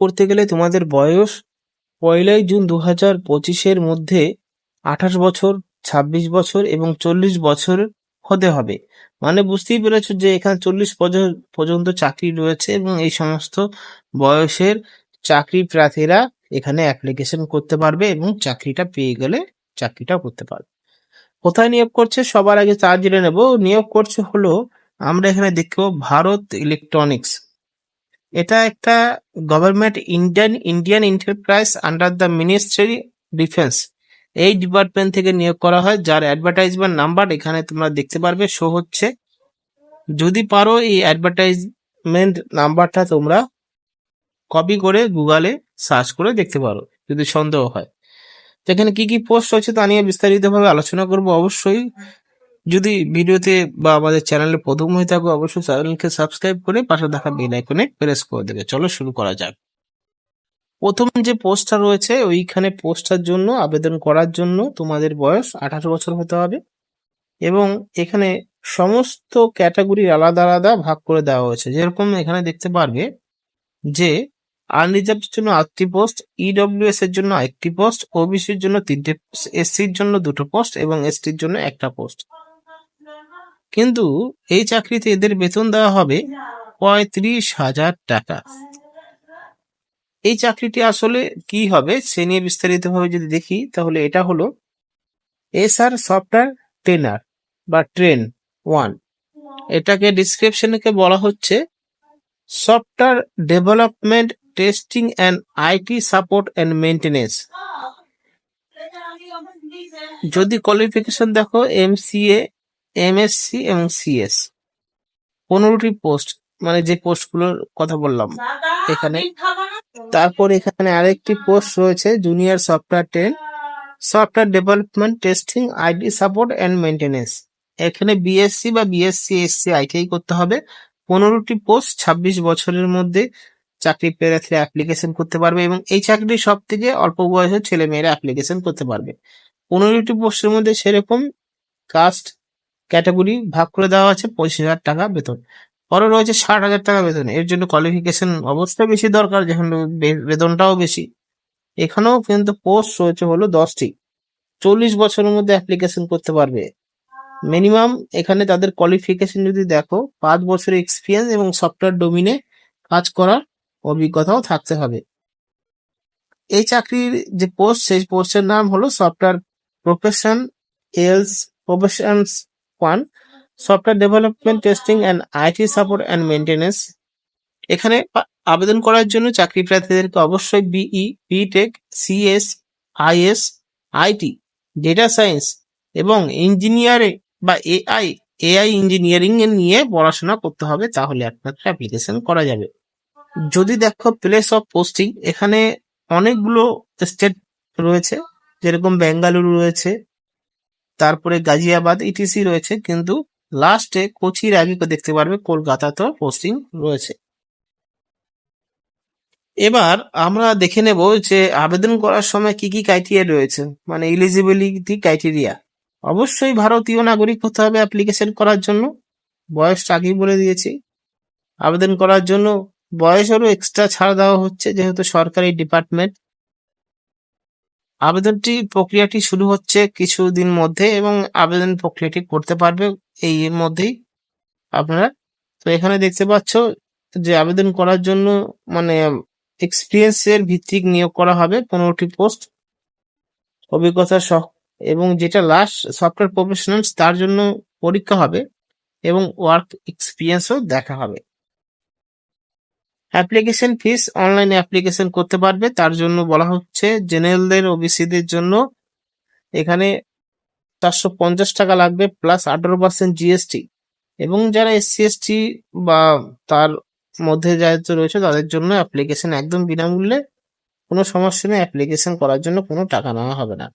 করতে গেলে তোমাদের বয়স পয়লাই জুন দু হাজার পঁচিশের মধ্যে আঠাশ বছর, ছাব্বিশ বছর এবং চল্লিশ বছর হতে হবে। মানে বুঝতেই পেরেছ যে এখানে চল্লিশ বছর পর্যন্ত চাকরি রয়েছে এবং এই সমস্ত বয়সের চাকরি প্রার্থীরা এখানে অ্যাপ্লিকেশন করতে পারবে এবং চাকরিটা পেয়ে গেলে চাকরিটাও করতে পারবে। কোথায় নিয়োগ করছে? সবার আগে তা জেনে নেব। নিয়োগ করছে হলো, আমরা এখানে দেখব ভারত ইলেকট্রনিক্স এটা একটা government Indian Indian enterprise under the ministry defence এই ডিপার্টমেন্ট থেকে নিয়োগ করা হয়, যার অ্যাডভার্টাইজমেন্ট নাম্বার এখানে তোমরা দেখতে পারবে শো হচ্ছে। যদি পারো এই অ্যাডভার্টাইজমেন্ট নাম্বারটা তোমরা কপি করে গুগলে সার্চ করে দেখতে পারো, যদি সন্দেহ হয়। তো এখানে কি কি পোস্ট রয়েছে তা নিয়ে বিস্তারিতভাবে আলোচনা করব অবশ্যই। যদি ভিডিওতে বা আমাদের চ্যানেলে প্রথম হয়ে থাকো, অবশ্যই চ্যানেলকে সাবস্ক্রাইব করে পাশে থাকা বেল আইকনে প্রেস করে দেবে। চলো শুরু করা যাক। প্রথম যে পোস্টটা রয়েছে, ওইখানে পোস্টটার জন্য, আবেদন করার জন্য তোমাদের বয়স আঠারো বছর হতে হবে এবং এখানে সমস্ত ক্যাটাগরির আলাদা আলাদা ভাগ করে দেওয়া হয়েছে। যেরকম এখানে দেখতে পারবে যে আনরিজার্ভ জন্য আটটি পোস্ট ইডব্লিউএস এর জন্য একটি পোস্ট ওবিসির জন্য তিনটে এসসির জন্য দুটো পোস্ট এবং এসটির জন্য একটা পোস্ট। কিন্তু এই চাকরিতে এদের বেতন দেওয়া হবে পঁয়ত্রিশ হাজার টাকা। এই চাকরিটি আসলে কি হবে সে নিয়ে বিস্তারিতভাবে যদি দেখি, তাহলে এটা হলো এসআর সফটওয়্যার ট্রেনার বা ট্রেন ওয়ান। এটাকে ডিসক্রিপশনকে বলা হচ্ছে software development, testing and IT support and maintenance যদি কোয়ালিফিকেশন দেখো এমসিএ এমএসসি এবং সিএস পনেরোটি পোস্ট মানে যে পোস্টগুলোর কথা বললাম, এখানে। তারপর এখানে আরেকটি পোস্ট রয়েছে junior software ten software development testing ID support and maintenance এখানে বিএসসি বা বিএসসি এসসি আইটিআই করতে হবে। পনেরোটি পোস্ট ছাব্বিশ বছরের মধ্যে চাকরি প্রার্থীরা অ্যাপ্লিকেশন করতে পারবে এবং এই চাকরি সব থেকে অল্প বয়সের ছেলে মেয়েরা অ্যাপ্লিকেশন করতে পারবে। পনেরোটি পোস্টের মধ্যে সেরকম কাস্ট ক্যাটাগরি ভাগ করে দেওয়া আছে পঁচিশ হাজার টাকা বেতন। পরে রয়েছে ষাট হাজার টাকা বেতন। এর জন্য কোয়ালিফিকেশন অবশ্যই বেশি দরকার, যেখানে বেতনটাও বেশি। এখানেও কিন্তু পোস্ট রয়েছে হলো দশটি। চল্লিশ বছরের মধ্যে অ্যাপ্লিকেশন করতে পারবে। মিনিমাম এখানে তাদের কোয়ালিফিকেশন যদি দেখো, পাঁচ বছরের এক্সপিরিয়েন্স এবং সফটওয়্যার ডোমিনে কাজ করার অভিজ্ঞতাও থাকতে হবে। এই চাকরির যে পোস্ট সেই পোস্টের নাম হলো software profession else professions one software development testing and IT support and maintenance এখানে আবেদন করার জন্য চাকরি প্রার্থীদেরকে অবশ্যই BE BTech CS IS IT data science এবং ইঞ্জিনিয়ারিং বা এআই এআই ইঞ্জিনিয়ারিং এ নিয়ে পড়াশোনা করতে হবে তাহলে একমাত্র অ্যাপ্লিকেশন করা যাবে। যদি দেখো প্লেস অফ পোস্টিং এখানে অনেকগুলো স্টেট রয়েছে, যেরকম বেঙ্গালুরু রয়েছে তারপরে গাজিয়াবাদ ইটিসি রয়েছে, কিন্তু লাস্টে কোচির আগে দেখতে পারবে কলকাতাতেও পোস্টিং রয়েছে। এবার আমরা দেখে নেব যে আবেদন করার সময় কি কি ক্রাইটেরিয়া রয়েছে মানে এলিজিবিলিটি ক্রাইটেরিয়া অবশ্যই ভারতীয় নাগরিক হতে হবে অ্যাপ্লিকেশন করার জন্য বয়সটা আগেই বলে দিয়েছি। আবেদন করার জন্য বয়সেরও এক্সট্রা ছাড় দেওয়া হচ্ছে, যেহেতু সরকারি ডিপার্টমেন্ট আবেদনটি প্রক্রিয়াটি শুরু হচ্ছে কিছুদিন মধ্যে এবং আবেদন প্রক্রিয়াটি করতে পারবে এই মধ্যেই আপনারা। তো এখানে দেখতে পাচ্ছ যে আবেদন করার জন্য মানে এক্সপিরিয়েন্স এর ভিত্তিক নিয়োগ করা হবে পনেরোটি পোস্ট অভিজ্ঞতা সহ এবং যেটা লাস্ট সফটওয়্যার প্রফেশনালস তার জন্য পরীক্ষা হবে এবং ওয়ার্ক এক্সপিরিয়েন্সও দেখা হবে। অ্যাপ্লিকেশন ফিস অনলাইনে অ্যাপ্লিকেশন করতে পারবে। তার জন্য বলা হচ্ছে, জেনারেলদের ওবিসিদের জন্য এখানে চারশো পঞ্চাশ টাকা লাগবে প্লাস আঠারো পার্সেন্ট জিএসটি এবং যারা এসসি এসটি বা তার মধ্যে যারা রয়েছে, তাদের জন্য অ্যাপ্লিকেশন একদম বিনামূল্যে। কোনো সমস্যা নেই, অ্যাপ্লিকেশন করার জন্য কোনো টাকা নেওয়া হবে না।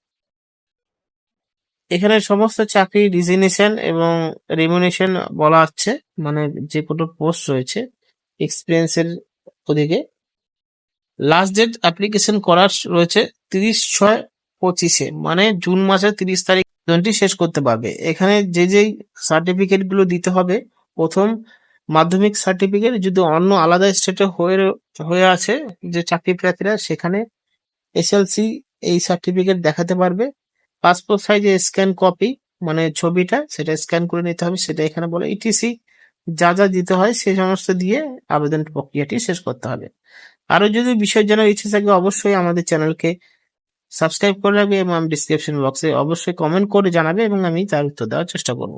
এখানে সমস্ত চাকরি রিজিগনেশন এবং রেমুনেশন বলা হচ্ছে মানে যে কোনো পোস্ট রয়েছে। এক্সপিরিয়েন্সের ওদিকে লাস্ট ডেট অ্যাপ্লিকেশন করার রয়েছে তিরিশ ছয় পঁচিশে মানে জুন মাসের তিরিশ তারিখ পর্যন্ত শেষ করতে পারবে। এখানে যে যেই সার্টিফিকেটগুলো দিতে হবে, প্রথম মাধ্যমিক সার্টিফিকেট যদি অন্য আলাদা স্টেটে হয়ে হয়ে আছে যে চাকরি প্রার্থীরা, সেখানে এসএলসি এই সার্টিফিকেট দেখাতে পারবে। পাসপোর্ট সাইজে স্ক্যান কপি মানে ছবিটা, সেটা স্ক্যান করে নিতে হবে, সেটা এখানে বলে ইটিসি যা যা দিতে হয় সে সমস্ত দিয়ে আবেদন প্রক্রিয়াটি শেষ করতে হবে। আরও যদি বিষয় জানার ইচ্ছে থাকে, অবশ্যই আমাদের চ্যানেলকে সাবস্ক্রাইব করে রাখবে এবং আমি ডিসক্রিপশন বক্সে অবশ্যই কমেন্ট করে জানাবে এবং আমি তার উত্তর দেওয়ার চেষ্টা করব।